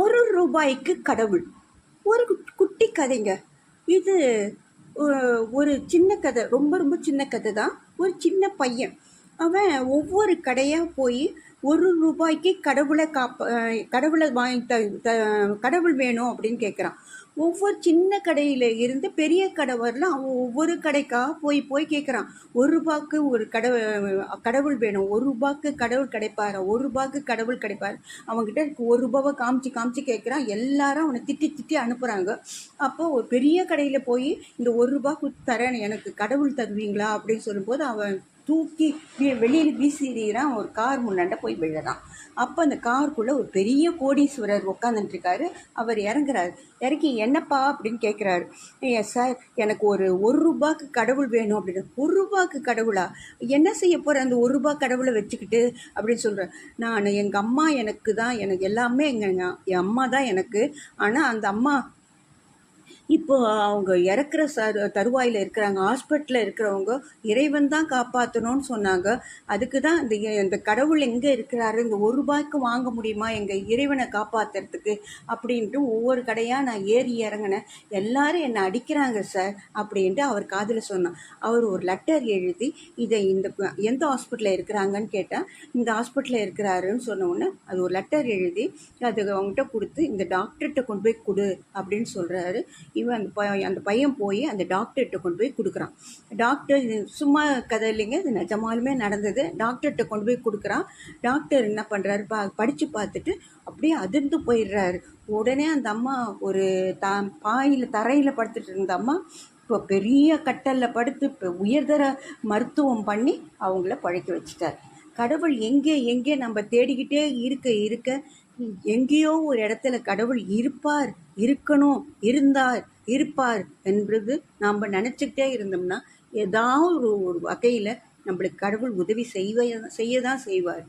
ஒரு ரூபாய்க்கு கடவுள். ஒரு குட்டி கதைங்க. இது ஒரு சின்ன கதை ரொம்ப ரொம்ப சின்ன கதை தான் ஒரு சின்ன பையன். அவன் ஒவ்வொரு கடையாக போய் ஒரு ரூபாய்க்கு கடவுளை காப்ப கடவுளை வாங்கி த கடவுள் வேணும் அப்படின்னு கேட்குறான் ஒவ்வொரு சின்ன கடையில் இருந்து பெரிய கடை வரலாம் அவன் ஒவ்வொரு கடைக்காக போய் போய் கேட்குறான் ஒரு ரூபாய்க்கு ஒரு கடவுள் கடவுள் வேணும் ஒரு ரூபாய்க்கு கடவுள் கிடைப்பார் ஒரு ரூபாய்க்கு கடவுள் கிடைப்பார். அவங்ககிட்ட ஒரு ரூபாவை காமிச்சு காமிச்சு கேட்குறான் எல்லாரும் அவனை திட்டி திட்டி அனுப்புகிறாங்க அப்போ ஒரு பெரிய கடையில் போய் இந்த ஒரு ரூபாய்க்கு தரேன் எனக்கு கடவுள் தருவீங்களா அப்படின்னு சொல்லும்போது அவன் தூக்கி வெளியில் வீசி வீசிடுறான் ஒரு கார் முன்னாண்ட போய் விழுதான் அப்போ அந்த காருக்குள்ளே ஒரு பெரிய கோடீஸ்வரர் உட்காந்துட்டுருக்காரு அவர் இறங்குறாரு. இறக்கி என்னப்பா? அப்படின்னு கேட்குறாரு சார் எனக்கு ஒரு ஒரு ரூபாய்க்கு கடவுள் வேணும் அப்படின்னு. ஒரு ரூபாய்க்கு கடவுளா? என்ன செய்ய போகிற அந்த ஒரு ரூபாய் கடவுளை வச்சுக்கிட்டு? அப்படின்னு சொல்கிறேன் நான் எங்கள் அம்மா எனக்கு தான் எனக்கு எல்லாமே எங்கள் என் அம்மா தான் எனக்கு. ஆனால் அந்த அம்மா இப்போ அவங்க இறக்குற ச தருவாயில் இருக்கிறாங்க ஹாஸ்பிட்டலில் இருக்கிறவங்க இறைவன் தான் காப்பாற்றணும்னு சொன்னாங்க. அதுக்கு தான் இந்த இந்த கடவுள் எங்கே இருக்கிறாரு? இந்த ஒரு ரூபாய்க்கு வாங்க முடியுமா? எங்கள் இறைவனை காப்பாற்றுறதுக்கு அப்படின்ட்டு ஒவ்வொரு கடையாக நான் ஏறி இறங்கினேன். எல்லாரும் என்னை அடிக்கிறாங்க சார் அப்படின்ட்டு அவர் காதில் சொன்னான். அவர் ஒரு லெட்டர் எழுதி இதை இந்த எந்த ஹாஸ்பிட்டலில் இருக்கிறாங்கன்னு கேட்டால் இந்த ஹாஸ்பிட்டலில் இருக்கிறாருன்னு சொன்ன உடனே அது ஒரு லெட்டர் எழுதி அது அவங்ககிட்ட கொடுத்து இந்த டாக்டர்கிட்ட கொண்டு போய் கொடு அப்படின்னு சொல்கிறாரு இவன் அந்த ப அந்த பையன் போய் அந்த டாக்டர்கிட்ட கொண்டு போய் கொடுக்குறான். டாக்டர் இது சும்மா கதை இல்லைங்க இது நிஜமாலுமே நடந்தது. டாக்டர்கிட்ட கொண்டு போய் கொடுக்குறான். டாக்டர் என்ன பண்ணுறாரு பா படித்து பார்த்துட்டு அப்படியே அதிர்ந்து போயிடுறாரு. உடனே அந்த அம்மா ஒரு த பாயில் தரையில் படுத்துட்டு இருந்த அம்மா இப்போ பெரிய கட்டலில் படுத்து இப்போ உயர்தர மருத்துவம் பண்ணி அவங்கள பழைக்க வச்சுட்டார். கடவுள் எங்கே எங்கே நம்ம தேடிக்கிட்டே இருக்க இருக்க எங்கேயோ ஒரு இடத்துல கடவுள் இருப்பார் இருக்கணும் இருந்தார் இருப்பார் என்பது நாம் நினச்சிக்கிட்டே இருந்தோம்னா ஏதாவது ஒரு ஒரு வகையில் நம்மளுக்கு கடவுள் உதவி செய்வ செய்ய தான் செய்வார்.